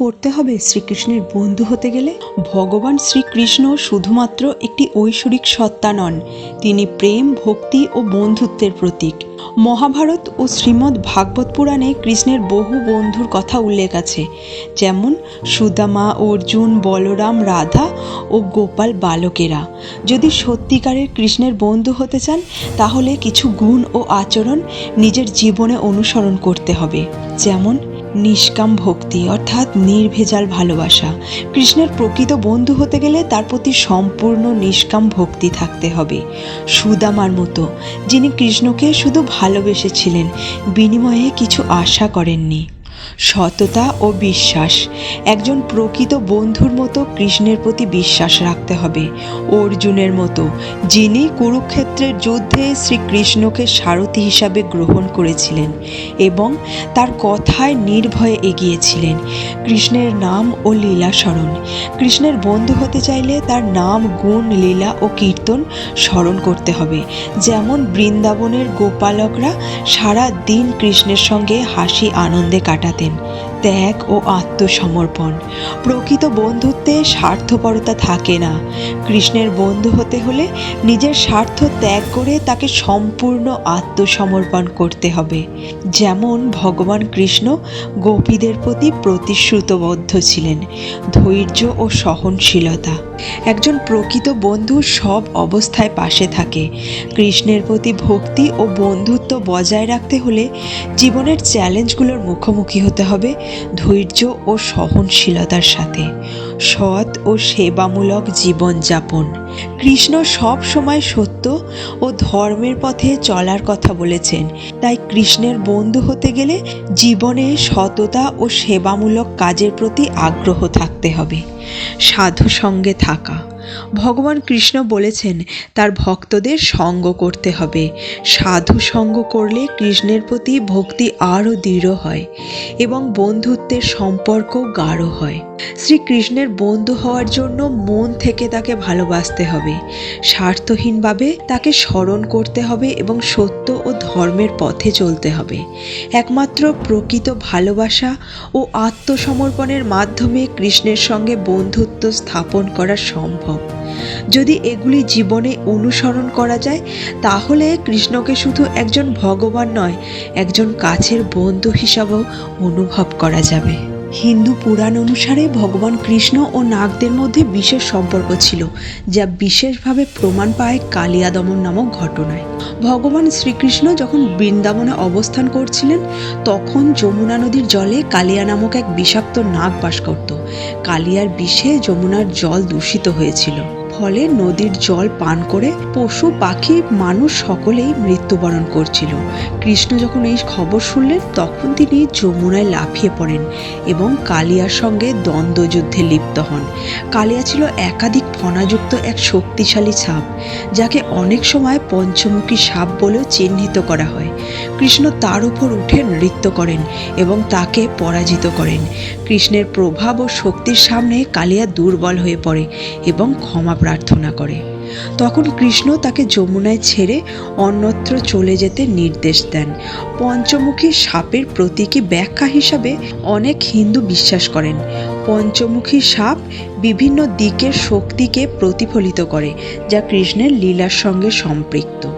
করতে হবে শ্রীকৃষ্ণের বন্ধু হতে গেলে? ভগবান শ্রীকৃষ্ণ শুধুমাত্র একটি ঐশ্বরিক সত্তা নন, তিনি প্রেম, ভক্তি ও বন্ধুত্বের প্রতীক। মহাভারত ও শ্রীমদ্ ভাগবত পুরাণে কৃষ্ণের বহু বন্ধুর কথা উল্লেখ আছে, যেমন সুদামা, অর্জুন, বলরাম, রাধা ও গোপাল বালকেরা। যদি সত্যিকারের কৃষ্ণের বন্ধু হতে চান, তাহলে কিছু গুণ ও আচরণ নিজের জীবনে অনুসরণ করতে হবে, যেমন নিষ্কাম ভক্তি, অর্থাৎ নির্ভেজাল ভালোবাসা। কৃষ্ণের প্রকৃত বন্ধু হতে গেলে তার প্রতি সম্পূর্ণ নিষ্কাম ভক্তি থাকতে হবে। সুদামার মতো, যিনি কৃষ্ণকে শুধু ভালোবেসেছিলেন, বিনিময়ে কিছু আশা করেননি। সততা ও বিশ্বাস। একজন প্রকৃত বন্ধুর মতো কৃষ্ণের প্রতি বিশ্বাস রাখতে হবে। অর্জুনের মতো, যিনি কুরুক্ষেত্রের যুদ্ধে শ্রীকৃষ্ণকে সারথি হিসাবে গ্রহণ করেছিলেন এবং তার কথায় নির্ভয়ে এগিয়েছিলেন। কৃষ্ণের নাম ও লীলা স্মরণ। কৃষ্ণের বন্ধু হতে চাইলে তার নাম, গুণ, লীলা ও কীর্তন স্মরণ করতে হবে। যেমন বৃন্দাবনের গোপালকরা সারা দিন কৃষ্ণের সঙ্গে হাসি আনন্দে batin ত্যাগ ও আত্মসমর্পণ। প্রকৃত বন্ধুত্বে স্বার্থপরতা থাকে না। কৃষ্ণের বন্ধু হতে হলে নিজের স্বার্থ ত্যাগ করে তাকে সম্পূর্ণ আত্মসমর্পণ করতে হবে। যেমন ভগবান কৃষ্ণ গোপীদের প্রতি প্রতিশ্রুতবদ্ধ ছিলেন, ধৈর্য ও সহনশীলতা। একজন প্রকৃত বন্ধু সব অবস্থায় পাশে থাকে। কৃষ্ণের প্রতি ভক্তি ও বন্ধুত্ব বজায় রাখতে হলে জীবনের চ্যালেঞ্জগুলোর মুখোমুখি হতে হবে ধৈর্য ও সহনশীলতার সাথে। সৎ ও সেবামূলক জীবনযাপন কৃষ্ণ সব সময় সত্য ও ধর্মের পথে চলার কথা বলেছেন। তাই কৃষ্ণের বন্ধু হতে গেলে জীবনে সততা ও সেবামূলক কাজের প্রতি আগ্রহ থাকতে হবে। সাধু সঙ্গে থাকা। ভগবান কৃষ্ণ বলেছেন, তার ভক্তদের সঙ্গ করতে হবে। সাধু সঙ্গ করলে কৃষ্ণের প্রতি ভক্তি আরও দৃঢ় হয় এবং বন্ধুত্বের সম্পর্ক গাঢ় হয়। শ্রীকৃষ্ণের বন্ধু হওয়ার জন্য মন থেকে তাকে ভালোবাসতে হবে। স্বার্থহীনভাবে তাকে স্মরণ করতে হবে এবং সত্য ও ধর্মের পথে চলতে হবে। একমাত্র প্রকৃত ভালোবাসা ও আত্মসমর্পণের মাধ্যমে কৃষ্ণের সঙ্গে বন্ধুত্ব স্থাপন করা সম্ভব। যদি এগুলি জীবনে অনুসরণ করা যায়, তাহলে কৃষ্ণকে শুধু একজন ভগবান নয়, একজন কাছের বন্ধু হিসাবেও অনুভব করা যাবে। হিন্দু পুরাণ অনুসারে ভগবান কৃষ্ণ ও নাগদের মধ্যে বিশেষ সম্পর্ক ছিল, যা বিশেষভাবে প্রমাণ পায় কালিয়া দমন নামক ঘটনায়। ভগবান শ্রীকৃষ্ণ যখন বৃন্দাবনে অবস্থান করছিলেন, তখন যমুনা নদীর জলে কালিয়া নামক এক বিষাক্ত নাগ বাস করত। কালিয়ার বিষে যমুনার জল দূষিত হয়েছিল। ফলে নদীর জল পান করে পশু, পাখি, মানুষ সকলেই মৃত্যুবরণ করছিল। কৃষ্ণ যখন এই খবর শুনলেন, তখন তিনি যমুনায় লাফিয়ে পড়েন এবং কালিয়ার সঙ্গে দ্বন্দ্বযুদ্ধে লিপ্ত হন। কালিয়া ছিল একাধিক ফণাযুক্ত এক শক্তিশালী সাপ, যাকে অনেক সময় পঞ্চমুখী সাপ বলেও চিহ্নিত করা হয়। কৃষ্ণ তার উপর উঠে নৃত্য করেন এবং তাকে পরাজিত করেন। কৃষ্ণের প্রভাব ও শক্তির সামনে কালিয়া দুর্বল হয়ে পড়ে এবং ক্ষমা প্রার্থনা করে। তখন কৃষ্ণ তাকে যমুনায় ছেড়ে অন্যত্র চলে যেতে নির্দেশ দেন। পঞ্চমুখী সাপের প্রতীকী ব্যাখ্যা হিসাবে অনেক হিন্দু বিশ্বাস করেন। পঞ্চমুখী সাপ বিভিন্ন দিকের শক্তিকে প্রতিফলিত করে, যা কৃষ্ণের লীলার সঙ্গে সম্পৃক্ত।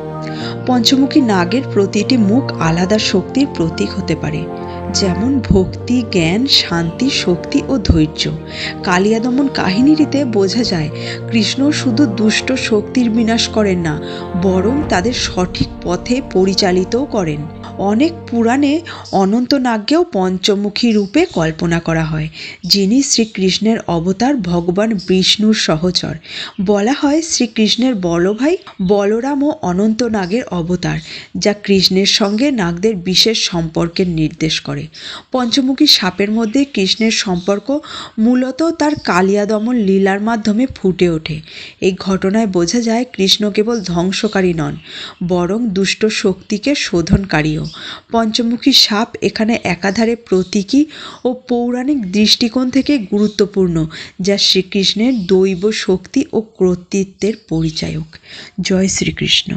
পঞ্চমুখী নাগের প্রতিটি মুখ আলাদা শক্তির প্রতীক হতে পারে। যেমন ভক্তি, জ্ঞান, শান্তি, শক্তি ও ধৈর্য। কালিয়া দমন কাহিনীটিতে বোঝা যায়, কৃষ্ণ শুধু দুষ্ট শক্তির বিনাশ করেন না, বরং তাদের সঠিক পথে পরিচালিতও করেন। অনেক পুরাণে অনন্তনাগকেও পঞ্চমুখী রূপে কল্পনা করা হয়, যিনি শ্রীকৃষ্ণের অবতার ভগবান বিষ্ণুর সহচর। বলা হয় শ্রীকৃষ্ণের বড় ভাই বলরাম ও অনন্তনাগের অবতার, যা কৃষ্ণের সঙ্গে নাগদের বিশেষ সম্পর্কের নির্দেশ করে। পঞ্চমুখী সাপের মধ্যে কৃষ্ণের সম্পর্ক মূলত তার কালিয়া দমন লীলার মাধ্যমে ফুটে ওঠে। এই ঘটনায় বোঝা যায় কৃষ্ণ কেবল ধ্বংসকারী নন, বরং দুষ্ট শক্তিকে শোধনকারীও। পঞ্চমুখী সাপ এখানে একাধারে প্রতীকী ও পৌরাণিক দৃষ্টিকোণ থেকে গুরুত্বপূর্ণ, যা শ্রীকৃষ্ণের দৈব শক্তি ও কর্তৃত্বের পরিচায়ক। জয় শ্রীকৃষ্ণ।